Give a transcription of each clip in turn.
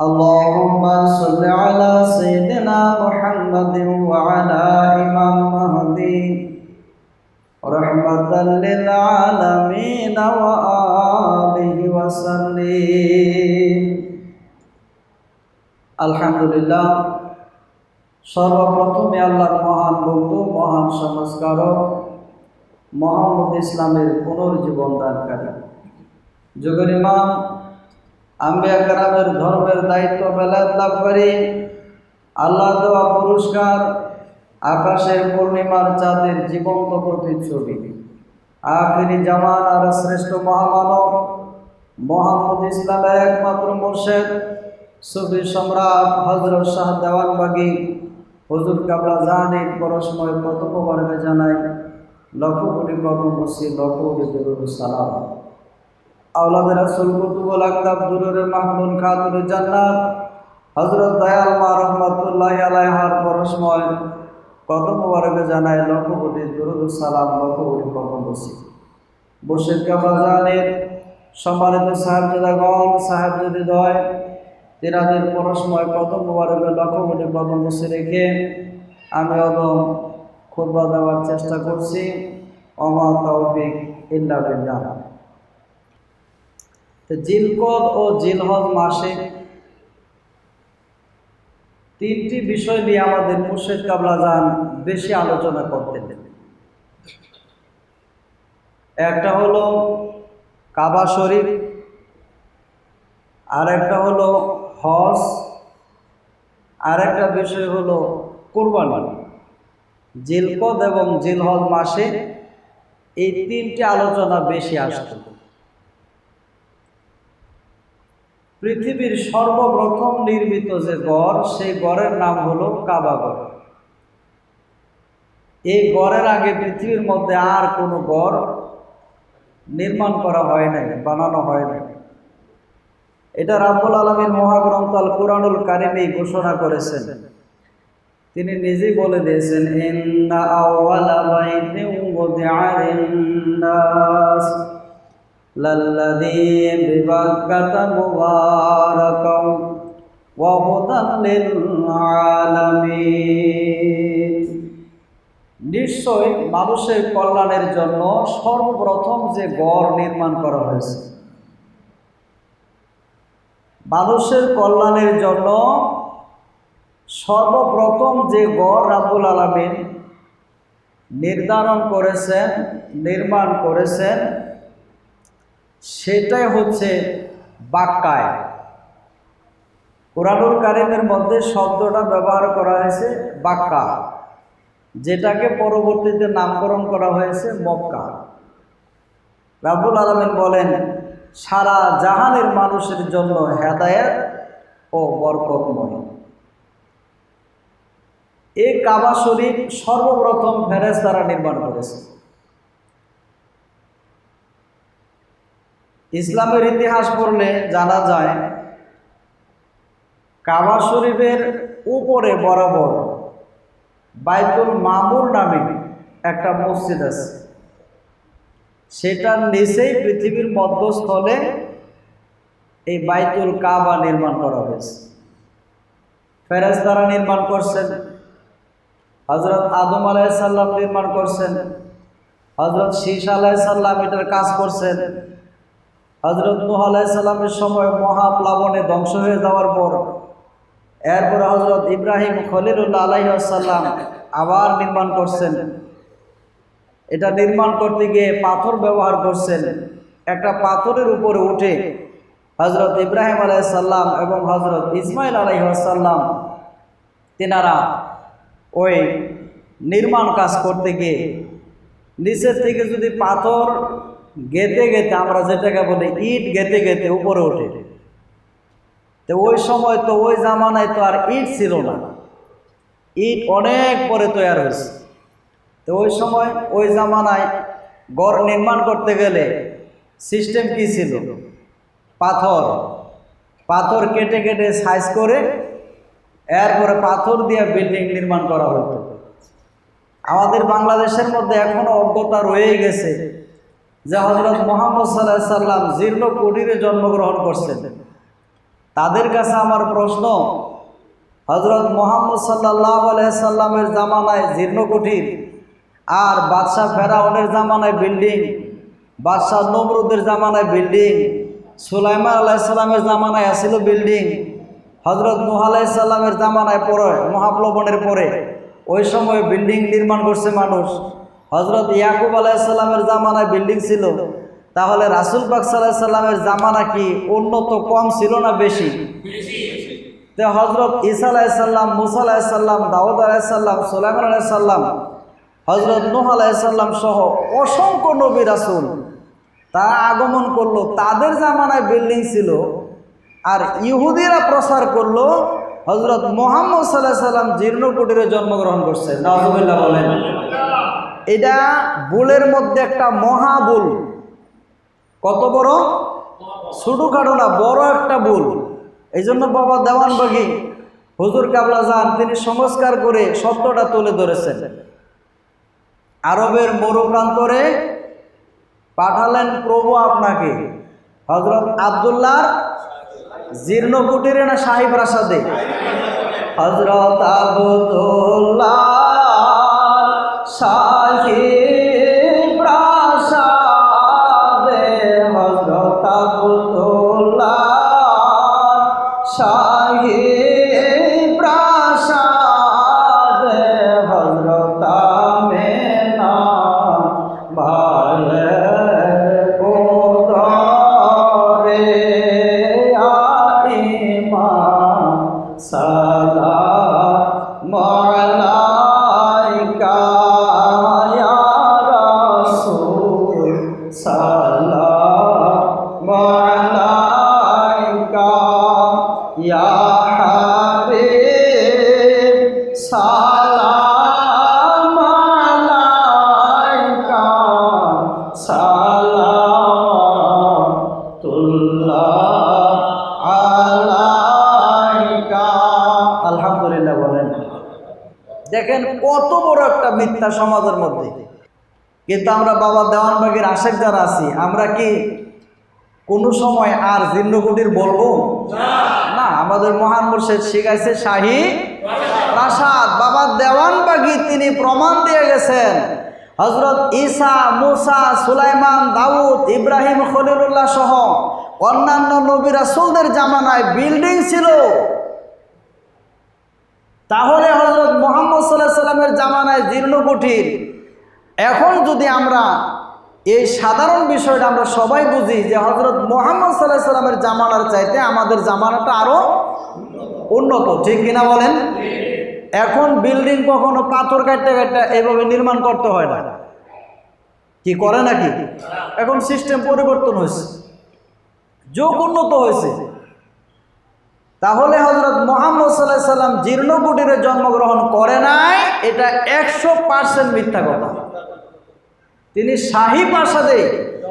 اللهم صل على سيدنا محمد وعلى إمام مهدي رحمة للعالمين وآله وسلم আলহামদুলিল্লাহ সর্বপ্রথমে আল্লাহর মহান বন্ধু মহান সংস্কারক মোহাম্মদ ইসলামের পুনর্জীবন দানকারী যুগের ইমাম আম্বিয়া কারামের ধর্মের দায়িত্ব বেলায় লাভকারী আল্লাহ দেওয়া পুরস্কার আকাশের পূর্ণিমার চাঁদের জীবন্ত প্রতিচ্ছবি। আখিরি জামান আর শ্রেষ্ঠ মহামানব মোহাম্মদ ইসলামের একমাত্র মোর্শেদ সুফি সম্রাট হজরত শাহ দেওয়ানবাগি। হুজুর কাবলা জাহানের পরসময় প্রথমবারে জানাই লক্ষ কোটি কর্মবসী লক্ষ কোটি সালাম। আওলাদের রাসূল কুতুবুল আকতাব দুরুর মাহমুদ খাতুর জান্নাত। হযরত দয়াল মা রহমাতুল্লাহি আলাইহার পরসময় কত মোবারকে জানায় লক্ষ কোটি দরুদ সালাম, লক্ষ কোটি কর্মবসী বসির কাবলা জাহানের সম্মানিত সাহেবজাদাগণ, সাহেবজাদিদয় তেরাদের পরসময় কত মোবারকে, লক্ষ কোটি কর্মবসী রেখে আমি অদম খুতবা দেওয়ার চেষ্টা করছি। অমা তৌফিক ইল্লা তো জিলকদ ও জিলহজ মাসে তিনটি বিষয় নিয়ে আমাদের মুর্শেদ কাবলা যান বেশি আলোচনা করতেন একটা হলো কাবা শরীফ আর একটা হলো হজ আর একটা বিষয় হলো কোরবানি। জিলকদ এবং জিলহজ মাসে এই তিনটি আলোচনা বেশি আসত। পৃথিবীর সর্বপ্রথম নির্মিত যে গড়, সেই গড়ের নাম হলো কাবাগড় এই গড়ের আগে পৃথিবীর মধ্যে আর কোনো গড় নির্মাণ করা হয় নাই, বানানো হয় নাই। এটা রাব্বুল আলমীর মহাগ্রন্থ আল কুরআনুল কারিমেই ঘোষণা করেছেন। তিনি নিজেই বলে দিয়েছেন, ইন্না আউওয়ালা বাইতিন উযিআ লিন-নাস নিশ্চয় মানুষের কল্যাণের জন্য সর্বপ্রথম যে গড় নির্মাণ করা হয়েছে, মানুষের কল্যাণের জন্য সর্বপ্রথম যে গড় রাবুল আলমিন নির্ধারণ করেছেন, নির্মাণ করেছেন সেটাই হচ্ছে বাক্কায়। কোরআনুল কারিমের মধ্যে শব্দটা ব্যবহার করা হয়েছে বাক্কা, যেটাকে পরবর্তীতে নামকরণ করা হয়েছে মক্কা। রাবুল আলমিন বলেন, সারা জাহানের মানুষের জন্য হেদায়ত ও বরকতময়। এই কাবা শরীফ সর্বপ্রথম ফেরেজ দ্বারা নির্মাণ করেছে। ইসলামের ইতিহাস পড়লে জানা যায়, কাবা শরীফের উপরে বরাবর বাইতুল মামুর নামে একটা মসজিদ আছে। সেটার নিচেই পৃথিবীর মধ্যস্থলে এই বাইতুল কাবা নির্মাণ করা হয়েছে। ফেরাজ দ্বারা নির্মাণ করছেন হজরত আদম আলাইসাল্লাম নির্মাণ করছেন হজরত শীষ আলাইসাল্লাম এটার কাজ করছেন হজরত নুহ আলাইসাল্লামের সময় মহাপ্লাবনে ধ্বংস হয়ে যাওয়ার পর, এরপর হজরত ইব্রাহিম খলিলুল্লাহ আলাইসাল্লাম আবার নির্মাণ করছেন। এটা নির্মাণ করতে গিয়ে পাথর ব্যবহার করছেন। একটা পাথরের উপরে উঠে হজরত ইব্রাহিম আলাইসাল্লাম এবং হজরত ইসমাইল আলাইসাল্লাম তেনারা ওই নির্মাণ কাজ করতে গিয়ে নিচের থেকে যদি পাথর গেতে গেতে আমরা যেটাকে বলি ইট গেতে গেতে উপরে ওঠে। তো ওই সময় তো ওই জামানায় তো আর ইট ছিল না। ইট অনেক পরে তৈরি হয়েছে। তো ওই সময় ওই জামানায় গড় নির্মাণ করতে গেলে সিস্টেম কি ছিল? পাথর। পাথর কেটে কেটে সাইজ করে এরপরে পাথর দিয়ে বিল্ডিং নির্মাণ করা হতো। আমাদের বাংলাদেশের মধ্যে এখনও অজ্ঞতা রয়ে গেছে। যে হজরত মোহাম্মদ সাল্লাহ সাল্লাম জীর্ণ কুটিরে জন্মগ্রহণ করছেন। তাদের কাছে আমার প্রশ্ন হজরত মোহাম্মদ সাল্লাহ সাল্লামের জামানায় জীর্ণকুঠির আর বাদশাহ ফেরাউনের জামানায় বিল্ডিং, বাদশাহ নমরুদের জামানায় বিল্ডিং, সুলাইমান আলাইসাল্লামের জামানায় আসিল বিল্ডিং হজরত নুহ আলাইসাল্লামের জামানায় পরে মহাপ্লবনের পরে। ওই সময় বিল্ডিং নির্মাণ করছে মানুষ। হজরত ইয়াকুব আলাইসাল্লামের জামানায় বিল্ডিং ছিল। তাহলে রাসুল পাক সাল্লাহ সাল্লামের জামানা কি উন্নত কম ছিল না বেশি? তো হজরত ঈসা আলাইসাল্লাম মুসা আলাইসাল্লাম দাউদ আলাইসাল্লাম সুলাইমান আলাইসাল্লাম হজরত নুহ আলাইসাল্লাম সহ অসংখ্য নবী রাসুল তারা আগমন করল। তাদের জামানায় বিল্ডিং ছিল আর ইহুদিরা প্রচার করল। হজরত মোহাম্মদ সাল্লাহ সাল্লাম জীর্ণকুটিরে জন্মগ্রহণ করছে। নাজুবিল্লাহ বলেন। এটা বুলের মধ্যে একটা মহাবুল কত বড়? ছোটোখাটো না, বড় একটা বুল। এই জন্য বাবা দেওয়ানবাগি হুজুর কাবলা যান তিনি সংস্কার করে সত্যটা তুলে ধরেছেন। আরবের মরুপ্রান্তরে পাঠালেন প্রভু আপনাকে হজরত আবদুল্লাহর জীর্ণ কুটিরে না শাহী প্রাসাদে হজরত আবদুল্লাহ। শাহী আলহামদুলিল্লাহ বলেন। দেখেন, কত বড় একটা মিথ্যা সমাজের মধ্যে। কিন্তু আমরা বাবা দেওয়ানবাগের আশেক যারা আছি, আমরা কি কোনো সময় আর জিন্নকুটির বলব? না। আমাদের মহান মুর্শেদ শিখাইছে শাহী প্রাসাদ বাবা দেওয়ানবাগি তিনি প্রমাণ দিয়ে গেছেন। হজরত ঈসা মুসা সুলাইমান দাউদ ইব্রাহিম খলিলুল্লাহ সহ অন্যান্য নবী রাসুলদের জামানায় বিল্ডিং ছিল। তাহলে হজরত মোহাম্মদ সাল্লাহ সাল্লামের জামানায় জীর্ণ কুঠির। এখন যদি আমরা এই সাধারণ বিষয়টা আমরা সবাই বুঝি যে হজরত মোহাম্মদ সাল্লাহ সাল্লামের জামানার চাইতে আমাদের জামানাটা আরও উন্নত, ঠিক কিনা বলেন? এখন বিল্ডিং কখনো পাথর কাটতে কাটতে এইভাবে নির্মাণ করতে হয় না। কি করে নাকি? এখন সিস্টেম পরিবর্তন হয়েছে। যোগ উন্নত হয়েছে। তাহলে হজরত মোহাম্মদ সাল্লাহ সাল্লাম জীর্ণ কুটিরে জন্মগ্রহণ করে নাই, এটা একশো পার্সেন্ট মিথ্যা কথা। তিনি শাহী প্রাসাদে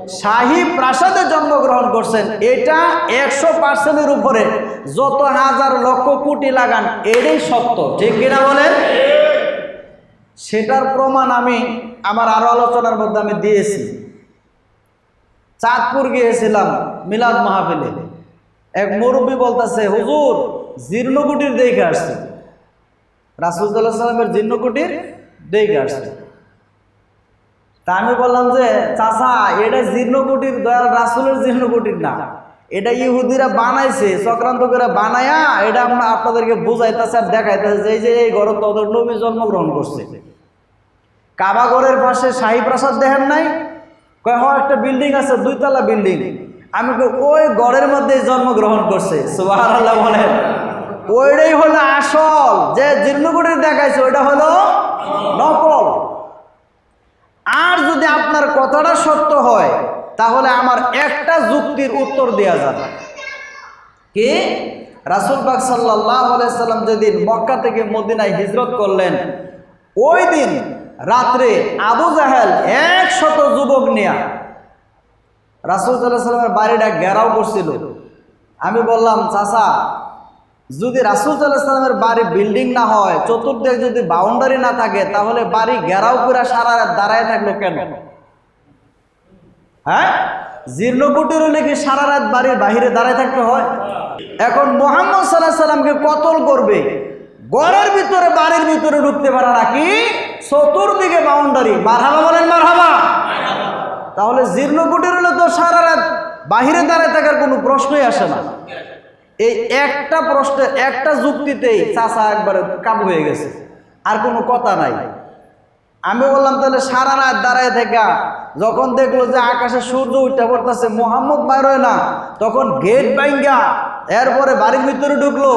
শাহী প্রাসাদে জন্মগ্রহণ করছেন। এটা একশো পার্সেন্টের উপরে। যত হাজার লক্ষ কোটি লাগান, এটাই সত্য। ঠিক কিনা বলেন? সেটার প্রমাণ আমি আমার আরও আলোচনার মধ্যে আমি দিয়েছি। চাঁদপুর গিয়েছিলাম মিলাদ মাহফিলে। এক মুরব্বী বলতেছে, হুজুর, জীর্ণকুটির দেখে আসছে। রাসুলদুল্লাহ সাল্লামের জীর্ণকুটির দেখে আসছে। তা আমি বললাম যে, চাচা, এটা জীর্ণকুটির দয়াল রাসুলের জীর্ণকুটির না। এটা ইহুদিরা বানাইছে, চক্রান্ত করে বানায়া এটা আমরা আপনাদেরকে বুঝাইতেছে আর দেখাইতেছে যে, এই যে এই ঘর তোদের নবী জন্মগ্রহণ করছে। কাবাগরের পাশে শাহী প্রাসাদ দেখেন নাই? কয় একটা বিল্ডিং আছে, দুইতলা বিল্ডিং। আমি ওই গড়ের মধ্যে জন্মগ্রহণ করছে। সুবাহ বলেন। ওইটাই হলো আসল। যে জীর্ণকুটির দেখাইছে, ওইটা হলো নকল। আর যদি আপনার কথাটা সত্য হয়, তাহলে আমার একটা যুক্তির উত্তর দেওয়া যাবে। কি? রাসুল পাক সাল্লাহ সাল্লাম যেদিন মক্কা থেকে মদিনায় হিজরত করলেন, ওই দিন রাত্রে আবু জাহেল একশত যুবক নিয়া রাসুল সাল্লাহ সাল্লামের বাড়িটা ঘেরাও করছিল। আমি বললাম, চাচা যদি রাসুল সাল্লাহ সাল্লামের বাড়ি বিল্ডিং না হয়, চতুর্দিকে যদি বাউন্ডারি না থাকে, তাহলে বাড়ি ঘেরাও করে সারা দাঁড়ায় থাকল কেন? হ্যাঁ? জীর্ণ কুটির হলে কি সারা রাত বাড়ির বাহিরে দাঁড়ায় থাকতে হয়? এখন মোহাম্মদ সাল্লাহ সাল্লামকে কতল করবে? ঘরের ভিতরে, বাড়ির ভিতরে ঢুকতে পারে নাকি চতুর্দিকে বাউন্ডারি মারহাবা বলেন মারহাবা। তাহলে জীর্ণ কুটির হলে তো সারা রাত বাহিরে দাঁড়ায় থাকার কোনো প্রশ্নই আসে না। এই একটা প্রশ্নে, একটা যুক্তিতেই চাচা একবারে কাবু হয়ে গেছে। আর কোনো কথা নাই। আমি বললাম, তাহলে সারা রাত দাঁড়ায় থেকে। যখন দেখল যে আকাশে সূর্য উঠে পড়তেছে, মোহাম্মদ বাইর হয় না। তখন গেট বাইঙ্গা এরপরে বাড়ির ভিতরে ঢুকলো,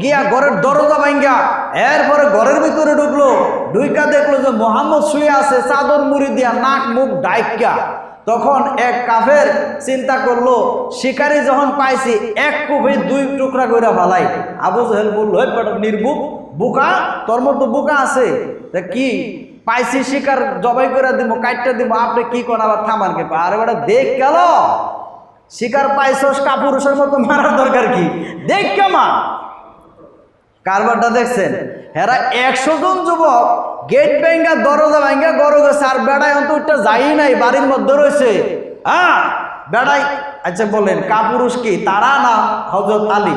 গিয়া ঘরের দরজা বাইঙ্গা এরপরে ঘরের ভিতরে ঢুকলো, ঢুইকা দেখল যে মোহাম্মদ শুয়ে আছে, চাদর মুড়ি দিয়া নাক মুখ ডাইকা তখন এক কাফের চিন্তা করল, শিকারি যখন পাইছি, এক কুপে দুই টুকরা করে ভালাই আবু জাহেল বলল "এই বেটা নির্বুক বুকা, তোর মতো বুকা আছে। তা কি, পাইছি শিকার, জবাই করে দিব কাটটা দিব আপনি কি কোন, আবার থামান কে আরে বেটা, দেখ গেল। শিকার পাইছস, কাপুরুষের মতো মারার দরকার কি? দেখ কেমা কারবারটা দেখছেন, হেরা একশো জন যুবক গেট ব্যাঙ্গা দরজা ব্যাঙ্গা গরো গেছে আর বেড়ায় অন্ত ওইটা যাই নাই, বাড়ির মধ্যে রয়েছে। হ্যাঁ বেড়াই আচ্ছা বলেন, কাপুরুষ কি? তারা না হজরত আলী?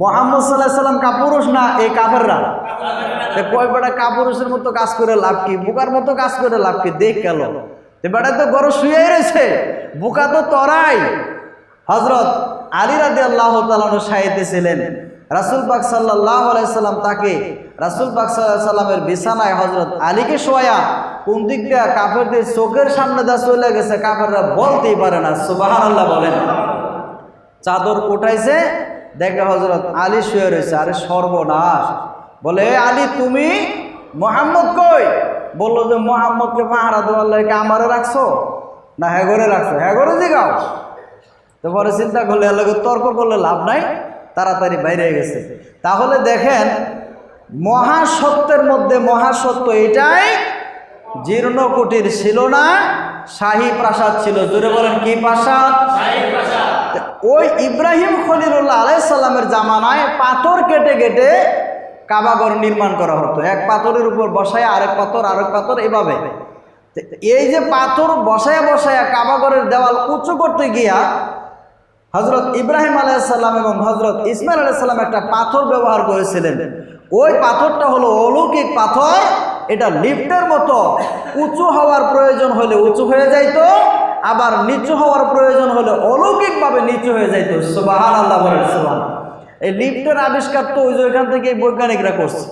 মোহাম্মদ সাল্লাহ সাল্লাম কাপুরুষ না এই কাফেররা? কয় বেটা কাপুরুষের মতো কাজ করে লাভ কি? বুকার মতো কাজ করে লাভ কি? দেখ গেল। বেটা তো গরো শুয়ে রয়েছে, বুকা তো তরাই। হজরত আলী রাদি আল্লাহ তালু সাহিত্যে ছিলেন রাসুল পাক সাল্লাহ আলাইসাল্লাম তাকে রাসুল সাল্লামের বিছানায় হজরত আলীকে শোয়া, কোন দিক দিয়ে কাফেরদের চোখের সামনে দা চলে গেছে, কাফেররা বলতেই পারে না সুবাহ আল্লাহ বলেন। চাদর উঠাইছে, দেখে হজরত আলী শুয়ে রয়েছে, আরে সর্বনাশ। বলে, "এ আলী, তুমি মোহাম্মদ কই? বলল যে, মোহাম্মদকে পাহারা দেওয়ার লাগে আমারে রাখছো? না হ্যাগরে রাখছো। হ্যাগরে দিগাও তো পরে চিন্তা করলে এর তর্ক করলে লাভ নাই, তাড়াতাড়ি বাইরে গেছে। তাহলে দেখেন মহাসত্যের মধ্যে মহাসত্য এটাই। জীর্ণ কুটির ছিল না শাহী প্রাসাদ ছিল। জোরে বলেন কি প্রাসাদ? ওই ইব্রাহিম খলিলুল্লাহ আলাইসাল্লামের জামানায় পাথর কেটে কেটে কাবাগর নির্মাণ করা হতো। এক পাথরের উপর বসায় আরেক পাথর আরেক পাথর এভাবে। এই যে পাথর বসায় বসায় কাবাগরের দেওয়াল উঁচু করতে গিয়া হজরত ইব্রাহিম আলাইসাল্লাম এবং হজরত ইসমাইল আলাইসাল্লাম একটা পাথর ব্যবহার করেছিলেন। ওই পাথরটা হলো অলৌকিক পাথর, এটা লিফটের মতো। উঁচু হওয়ার প্রয়োজন হলে উঁচু হয়ে যাইতো, আবার নিচু হওয়ার প্রয়োজন হলে অলৌকিকভাবে নিচু হয়ে যাইত। সুবাহান আল্লাহ সুবাহান এই লিফটের আবিষ্কার তো ওই যে ওইখান থেকে বৈজ্ঞানিকরা করছে।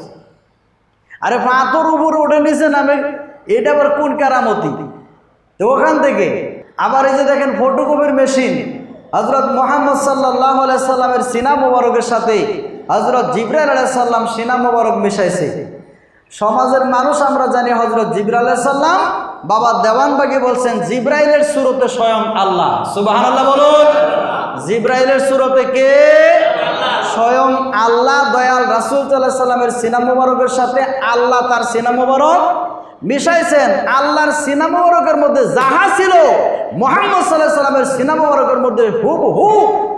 আরে পাথর উপরে উঠে নিচে নামে। এটা আবার কোন কারামতি? তো ওখান থেকে। আবার এই যে দেখেন ফটোকপির মেশিন হজরত মোহাম্মদ সাল্লাহ সাল্লামের সিনা মোবারকের সাথে হজরত জিব্রাইল আলাইসাল্লাম সিনা মোবারক মিশাইছে। সমাজের মানুষ আমরা জানি হজরত জিব্রাইল সাল্লাম বাবা দেওয়ানবাগি বলছেন, জিব্রাইলের সুরতে স্বয়ং আল্লাহ। সুবাহ বলুন। জিব্রাইলের সুরতে কে? স্বয়ং আল্লাহ, দয়াল রাসুল সাল্লামের সিনা মোবারকের সাথে আল্লাহ তার সিনা মোবারক মিশাইছেন। আল্লাহর সিনা মোবারকের মধ্যে যাহা ছিল, মোহাম্মদ সাল্লাহ সাল্লামের সিনা মোবারকের মধ্যে হুব হু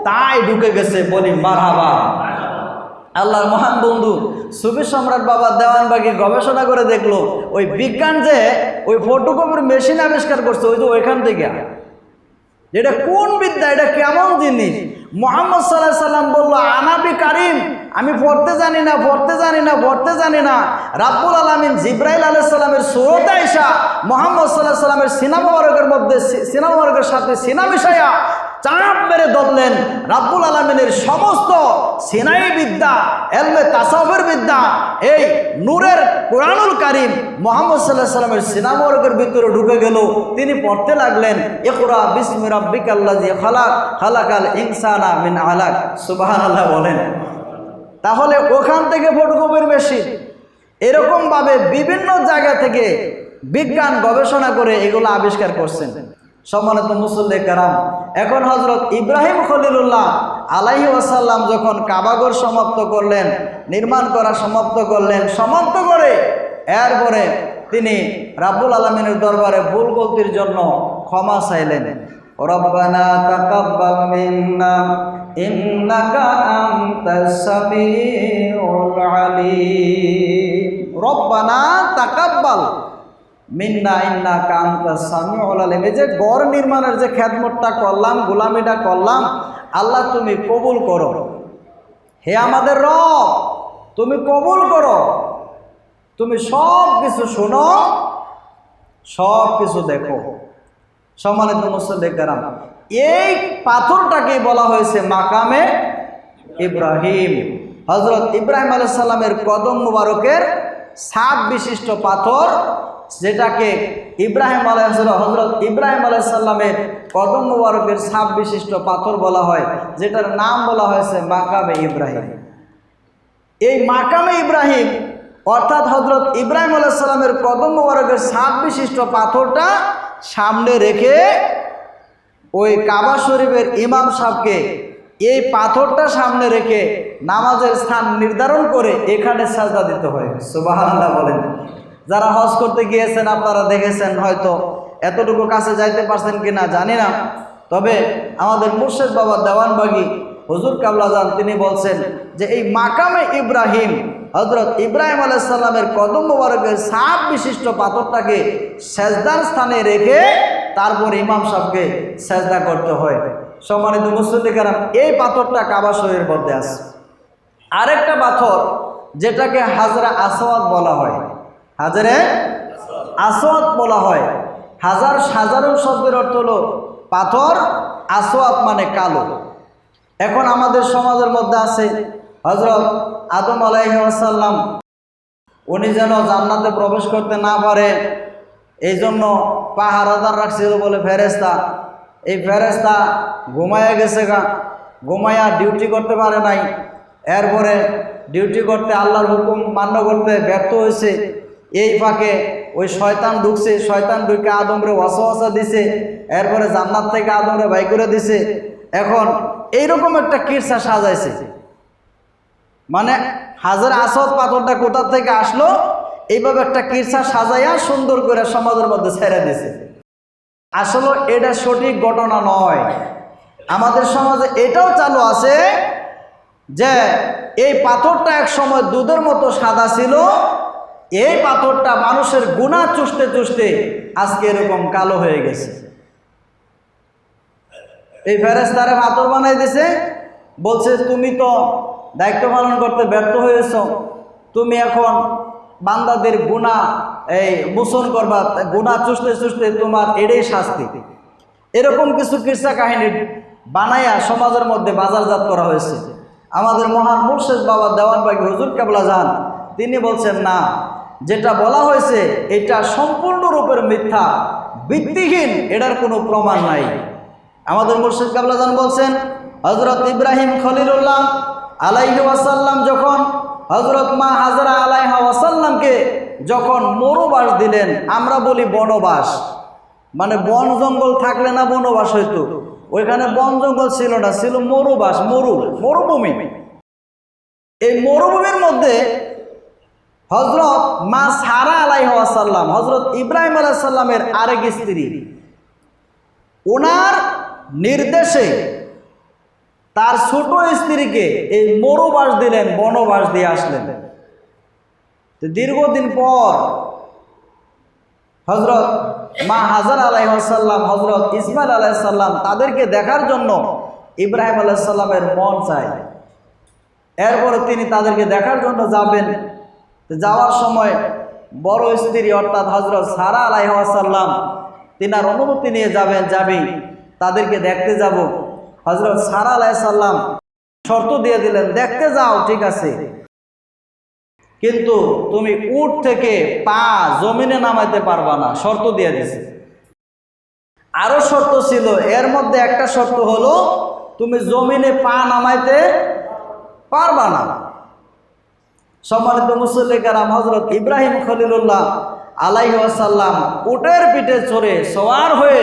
তাই ঢুকে গেছে বলি মারহাবা। আল্লাহর মহান বন্ধু সুফি সম্রাট বাবা দেওয়ানবাগি গবেষণা করে দেখল, ওই বিজ্ঞান যে ওই ফটোকপির মেশিন আবিষ্কার করছে, ওই যে ওইখান থেকে। এটা কোন বিদ্যা, এটা কেমন জিনিস? মোহাম্মদ সাল্লাহ সাল্লাম বলল আনাবি কারিম, আমি পড়তে জানি না, পড়তে জানি না, পড়তে জানি না। রাব্বুল আলমিন জিব্রাইল আলাহ সাল্লামের সুরত আইসা মোহাম্মদ সাল্লাহ সাল্লামের বর্গের মধ্যে সিনেমা বর্গের সাথে সিনা মিশাইয়া চাপ মেরে ধরলেন। রাব্বুল আলমিনের সমস্ত সিনাই বিদ্যা এলমে তাসফের বিদ্যা, এই নূরের কোরআনুল কারিম মোহাম্মদ সাল্লাহ সাল্লামের সিনামবরকের ভিতরে ঢুকে গেল। তিনি পড়তে লাগলেন, ইকরা বিসমি রাব্বিক আল্লাজি খালাক, খালাকাল ইনসানা মিন আলাক। সুবহানাল্লাহ বলেন। তাহলে ওখান থেকে ফটোকপির মেশিন। এরকমভাবে বিভিন্ন জায়গা থেকে বিজ্ঞান গবেষণা করে এগুলো আবিষ্কার করছেন। সম্মানিত মুসল্লি কারাম, এখন হজরত ইব্রাহিম খলিলুল্লাহ আলাহি ওয়াসাল্লাম যখন কাবাগর সমাপ্ত করলেন, নির্মাণ করা সমাপ্ত করলেন, সমাপ্ত করে এরপরে তিনি রাব্বুল আলমিনের দরবারে ভুল গলতির জন্য ক্ষমা চাইলেন। রব্বানা তাকাব্বাল। মিন্না ইন্না কান্তা সামি আলালিম এই যে গড় নির্মাণের যে খ্যাতমতটা করলাম, গোলামিটা করলাম, আল্লাহ তুমি কবুল করো। হে আমাদের রব, তুমি কবুল করো। তুমি সব কিছু শোনো, সব কিছু দেখো। সম্মানিত মুসল্লি কারাম, এই পাথরটাকে বলা হয়েছে মাকামে ইব্রাহিম। হজরত ইব্রাহিম সালামের কদম মুবারকের সাত বিশিষ্ট পাথর যেটাকে ইব্রাহিম আলাইহিস হজরত ইব্রাহিম আলাইহিস সালামের কদম মুবারকের সাত বিশিষ্ট পাথর বলা হয়, যেটার নাম বলা হয়েছে মাকামে ইব্রাহিম। এই মাকামে ইব্রাহিম, অর্থাৎ হজরত ইব্রাহিম আলাইসাল্লামের কদম মুবারকের সাত বিশিষ্ট পাথরটা সামনে রেখে ওই কাবা শরীফের ইমাম সাহকে এই পাথরটা সামনে রেখে নামাজের স্থান নির্ধারণ করে এখানে সাজদা দিতে হয়। সুবাহান্লাহ বলেন। যারা হজ করতে গিয়েছেন, আপনারা দেখেছেন হয়তো এতটুকু কাছে যাইতে পারছেন কি না জানি না। তবে আমাদের মুর্শেদ বাবা দেওয়ানবাগি হুজুর কাবলাজান তিনি বলছেন যে এই মাকামে ইব্রাহিম হজরত ইব্রাহিম আলাইসাল্লামের কদম মুবারকের সাপ বিশিষ্ট পাথরটাকে সেজদার স্থানে রেখে তারপর ইমাম সাহকে সেজদা করতে হয়। সম্মানিত মুসলিকারাম এই পাথরটা কাবা শরীরের মধ্যে আছে। আরেকটা পাথর যেটাকে হাজরা আসওয়াদ বলা হয়। হাজারে আসওয়াদ বলা হয়। হাজার সাজারুল শব্দের অর্থ হলো পাথর, আসওয়াদ মানে কালো। এখন আমাদের সমাজের মধ্যে আছে হজরত আদম আলাইসাল্লাম উনি যেন জান্নাতে প্রবেশ করতে না পারে এই জন্য পাহারাদার রাখছিল বলে ফেরেস্তা এই ফেরেস্তা ঘুমাইয়া গেছে গা ঘুমাইয়া ডিউটি করতে পারে নাই। এরপরে ডিউটি করতে আল্লাহর হুকুম মান্য করতে ব্যর্থ হয়েছে। এই ফাঁকে ওই শয়তান ঢুকছে, শয়তান ঢুকে আদমরে ওয়াসা দিছে, এরপরে জান্নাত থেকে আদমরে বাই করে দিছে। এখন এইরকম একটা কিরসা সাজাইছে। মানে হাজার আসদ পাথরটা কোথা থেকে আসলো? এইভাবে একটা কিরসা সাজাইয়া সুন্দর করে সমাজের মধ্যে ছেড়ে দিছে। আসলে এটা সঠিক ঘটনা নয়। আমাদের সমাজে এটাও চালু আছে যে এই পাথরটা এক সময় দুধের মতো সাদা ছিল এই পাথরটা মানুষের গুণা চুষতে চুষতে আজকে এরকম কালো হয়ে গেছে। এই ফেরেস্তারে পাথর বানাই দিছে, বলছে, তুমি তো দায়িত্ব পালন করতে ব্যর্থ হয়েছ। তুমি এখন বান্দাদের গুণা, এই মোচন করবা, গুণা চুষতে চুষতে তোমার এড়েই শাস্তি। এরকম কিছু কিসা কাহিনী বানাইয়া সমাজের মধ্যে বাজারজাত করা হয়েছে। আমাদের মহান মুর্শেদ বাবা দেওয়ানবাগি হুজুর কেবলা যান তিনি বলছেন, না যেটা বলা হয়েছে, এটা সম্পূর্ণরূপের মিথ্যা। ভিত্তিহীন, এটার কোনো প্রমাণ নাই। আমাদের মুর্শিদ কাবলাজান বলছেন হজরত ইব্রাহিম খলিলুল্লাহ আলাইহি ওয়াসাল্লাম যখন হজরত মা হাজরা আলাইহা ওয়াসাল্লামকে যখন মরুবাস দিলেন, আমরা বলি বনবাস। মানে বন জঙ্গল থাকলে না বনবাস হইতো। ওইখানে বন জঙ্গল ছিল না, ছিল মরুবাস, মরু, মরুভূমি। এই মরুভূমির মধ্যে হজরত মা সারা আলাইহা ওয়াসাল্লাম হজরত ইব্রাহিম আলাইসাল্লামের আরেক স্ত্রী। ওনার নির্দেশে তার ছোট স্ত্রীকে এই মরুবাস দিলেন, বনবাস দিয়ে আসলেন। দীর্ঘদিন পর হজরত মা হাজার আলাইসাল্লাম হজরত ইসমাইল আলাইসাল্লাম তাদেরকে দেখার জন্য ইব্রাহিম আলাইসাল্লামের মন চায়। এরপরে তিনি তাদেরকে দেখার জন্য যাবেন। যাওয়ার সময় বড় স্ত্রী অর্থাৎ হজরত সারা আলাইসাল্লাম তিনার অনুমতি নিয়ে যাবেন, যাবি, তাদেরকে দেখতে যাব। হজরত সারা আলাইসাল্লাম শর্ত দিয়ে দিলেন, দেখতে যাও, ঠিক আছে। কিন্তু তুমি উট থেকে পা জমিনে নামাইতে পারবা না। শর্ত দিয়ে দিছে। আরও শর্ত ছিল, এর মধ্যে একটা শর্ত হলো, তুমি জমিনে পা নামাইতে পারবা না। সম্মানিত মুসল্লিকারাম হজরত ইব্রাহিম খলিলুল্লাহ আলাইহ আসাল্লাম উটের পিঠে চড়ে সওয়ার হয়ে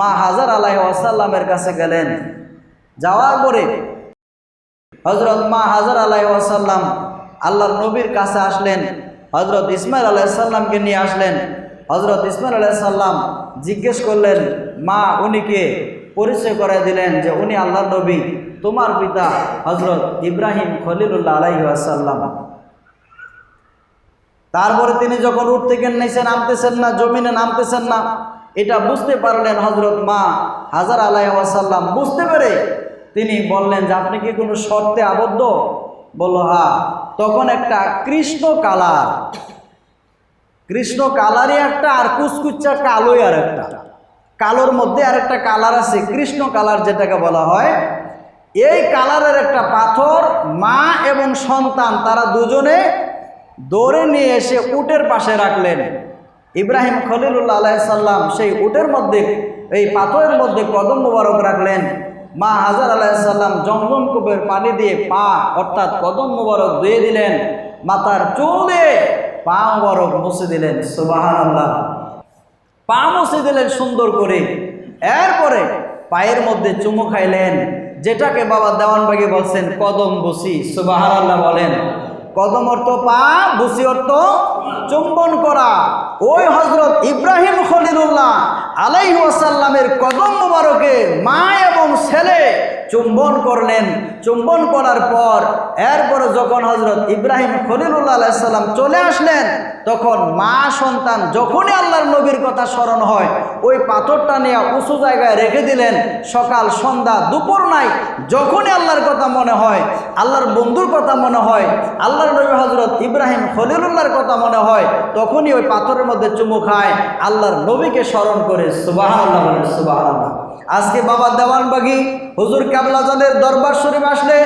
মা হাজার আলাইহ আসাল্লামের কাছে গেলেন। যাওয়ার পরে হজরত মা হাজার আলাইহ আসাল্লাম আল্লাহ নবীর কাছে আসলেন। হজরত ইসমাইল আলাইসাল্লামকে নিয়ে আসলেন। হজরত ইসমাইল আলাইসাল্লাম জিজ্ঞেস করলেন, মা উনিকে পরিচয় করে দিলেন যে উনি আল্লাহ নবী, তোমার পিতা হজরত ইব্রাহিম খলিলুল্লাহ আলাইহি আসাল্লাম তারপরে তিনি যখন উঠ থেকে নিচে নামতেছেন না, জমিনে নামতেছেন না, এটা বুঝতে পারলেন হজরত মা হাজার আলাইসাল্লাম বুঝতে পেরে তিনি বললেন যে, আপনি কি কোনো শর্তে আবদ্ধ? বলল, হা। তখন একটা কৃষ্ণ কালার, কৃষ্ণ কালারই একটা আর কুচকুচ্চা কালোই আর একটা। কালোর মধ্যে আর একটা কালার আছে, কৃষ্ণ কালার যেটাকে বলা হয়। এই কালারের একটা পাথর মা এবং সন্তান, তারা দুজনে দৌড়ে নিয়ে এসে উটের পাশে রাখলেন। ইব্রাহিম খলিলুল্লাহ আলাইসাল্লাম সেই উটের মধ্যে, এই পাথরের মধ্যে কদম মুবারক রাখলেন। মা হাজার আলাইসাল্লাম জমজম কূপের পানি দিয়ে পা, অর্থাৎ কদম মুবারক ধুয়ে দিলেন। মাথার চুল পা মুবারক মুছে দিলেন সুবাহান আল্লাহ পা মুছে দিলেন সুন্দর করে। এরপরে পায়ের মধ্যে চুমু খাইলেন, যেটাকে বাবা দেওয়ানবাগি বলছেন, কদম বসি সুবাহান আল্লাহ বলেন। কদম অর্থ পা বুসি অর্থ চুম্বন করা। ওই হজরত ইব্রাহিম খলিলুল্লাহ আলাইহি ওয়াসাল্লামের কদম মুবারকে মা এবং ছেলে চুম্বন করলেন। চুম্বন করার পর এরপরে যখন হজরত ইব্রাহিম খলিলুল্লাহ আলাইসাল্লাম চলে আসলেন, তখন মা সন্তান যখনই আল্লাহর নবীর কথা স্মরণ হয়, ওই পাথরটা নিয়ে উঁচু জায়গায় রেখে দিলেন। সকাল, সন্ধ্যা, দুপুর নাই, যখনই আল্লাহর কথা মনে হয়, আল্লাহর বন্ধুর কথা মনে হয়, আল্লাহর নবী হজরত ইব্রাহিম খলিলুল্লাহর কথা মনে হয়, তখনই ওই পাথরের মধ্যে চুমু খায়, আল্লাহর নবীকে স্মরণ করে সুবাহ আল্লাহ সুবাহ আল্লাহ আজকে বাবা দেওয়ানবাগি হুজুর কাবলাজানের দরবার শরীফ আসলে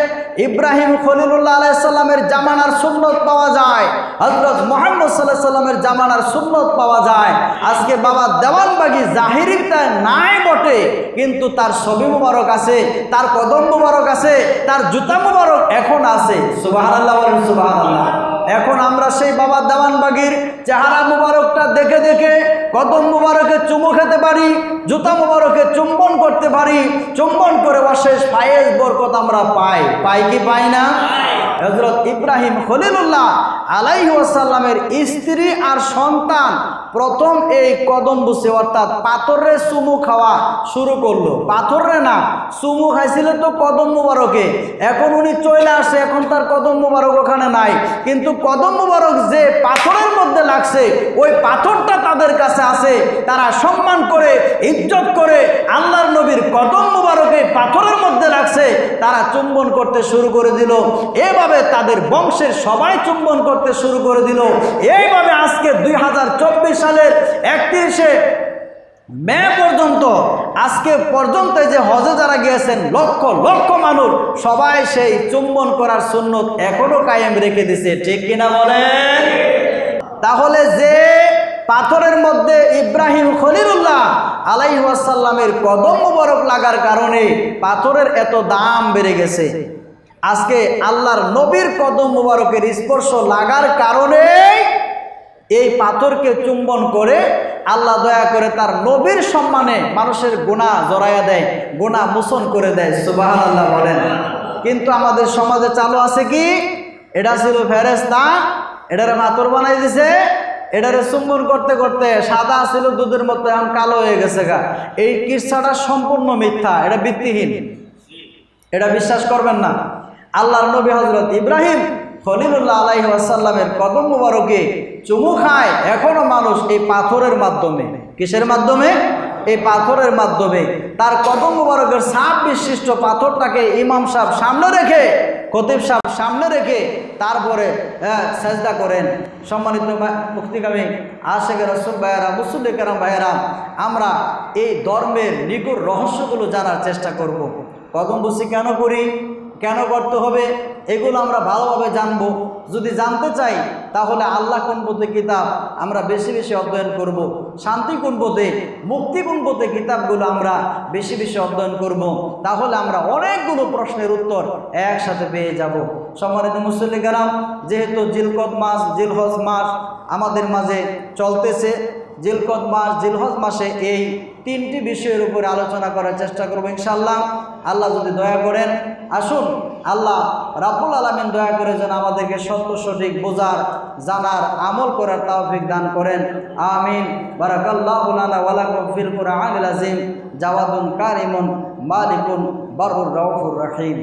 ইব্রাহিম খলিলুল্লাহ আলাইসাল্লামের জামানার সুন্নত পাওয়া যায়। হজরত মোহাম্মদ সাল্লাহ সাল্লামের জামানার সুন্নত পাওয়া যায়। আজকে বাবা দেওয়ানবাগি জাহিরিটা নাই বটে, কিন্তু তার ছবি মুবারক আছে, তার কদম মুবারক আছে, তার জুতা মুবারক এখন আছে। সুবাহ আল্লাহ সুবাহ আল্লাহ এখন আমরা সেই বাবা দেওয়ানবাগির চেহারা মুবারকটা দেখে দেখে কদম মুবারকে চুমু খেতে পারি জুতা মুবারকে চুম্বন করতে পারি চুম্বন করে অশেষ ফায়েজ বরকত আমরা পাই। পাই কি পাই না? হজরত ইব্রাহিম খলিলুল্লাহ আলাইহি ওয়াসাল্লামের স্ত্রী আর সন্তান প্রথম এই কদম বুসে অর্থাৎ পাথরে চুমু খাওয়া শুরু করল। পাথরে না, চুমু খাইছিল তো কদম মুবারকে। এখন উনি চলে আসে, এখন তার কদম মুবারক ওখানে নাই। কিন্তু কদম মুবারক যে পাথরের মধ্যে লাগছে, ওই পাথরটা তাদের কাছে আছে। তারা সম্মান করে, ইজ্জত করে আল্লাহর নবীর কদম মুবারকে পাথরের মধ্যে লাগছে তারা চুম্বন করতে শুরু করে দিল। এভাবে তাদের বংশের সবাই চুম্বন করতে শুরু করে দিল। এইভাবে আজকে দুই সালের একত্রিশে মে পর্যন্ত, আজকে পর্যন্ত যে হজে যারা গিয়েছেন, লক্ষ লক্ষ মানুষ, সবাই সেই চুম্বন করার সুন্নত এখনও কায়েম রেখে দিছে। ঠিক কিনা বলেন? তাহলে যে পাথরের মধ্যে ইব্রাহিম খলিলুল্লাহ আলাইহাসাল্লামের কদম মুবারক লাগার কারণে পাথরের এত দাম বেড়ে গেছে। আজকে আল্লাহর নবীর কদম মুবারকের স্পর্শ লাগার কারণে এই পাথরকে চুম্বন করে আল্লাহ দয়া করে তার নবীর সম্মানে মানুষের গুণা জড়াইয়া দেয় গুণা মোচন করে দেয় সুবাহ আল্লাহ বলেন। কিন্তু আমাদের সমাজে চালু আছে কি? এটা ছিল ফেরেস্তা এটার পাথর বানাই দিছে। এটারে চুম্বন করতে করতে সাদা ছিল দুধের মতো এখন কালো হয়ে গেছে গা। এই কিচ্ছাটা সম্পূর্ণ মিথ্যা, এটা ভিত্তিহীন। এটা বিশ্বাস করবেন না। আল্লাহর নবী হজরত ইব্রাহিম খলিলুল্লাহ আলাইহি আসাল্লামের কদম মুবারকে চুমু খায়, এখনও মানুষ এই পাথরের মাধ্যমে। কিসের মাধ্যমে? এই পাথরের মাধ্যমে। তার কদম মুবারকের সাপ বিশিষ্ট পাথরটাকে ইমাম সাহেব সামনে রেখে খতিব সাহ সামনে রেখে তারপরে সেজদা করেন সম্মানিত মুক্তিকামী আশেখ রসুল ভাইয়েরা মুসুল কেরাম ভাইয়েরা, আমরা এই ধর্মের নিগুড় রহস্যগুলো জানার চেষ্টা করব। কদম বসি কেন করি কেন করতে হবে এগুলো আমরা ভালোভাবে জানব যদি জানতে চাই, তাহলে আল্লাহ কোন পথে কিতাব আমরা বেশি বেশি অধ্যয়ন করব। শান্তি কোন পথে মুক্তি কোন পথে কিতাবগুলো আমরা বেশি বেশি অধ্যয়ন করব। তাহলে আমরা অনেকগুলো প্রশ্নের উত্তর একসাথে পেয়ে যাব সম্মানিত মুসল্লিকারাম যেহেতু জিলকদ মাস, জিলহজ মাস আমাদের মাঝে চলতেছে জিলকদ মাস, জিলহজ মাসে এই তিনটি বিষয়ের উপরে আলোচনা করার চেষ্টা করব ইনশাল্লাহ আল্লাহ যদি দয়া করেন, আসুন, আল্লাহ রাবুল আলমিন দয়া করে যেন আমাদেরকে সত্য, সঠিক বোঝার, জানার, আমল করার তাওফিক দান করেন। আমিন। বারাকাল্লাহ ওয়ালাকুম ফিল কারিমুন, মালিকুন বারুর রাউফুর রহিম।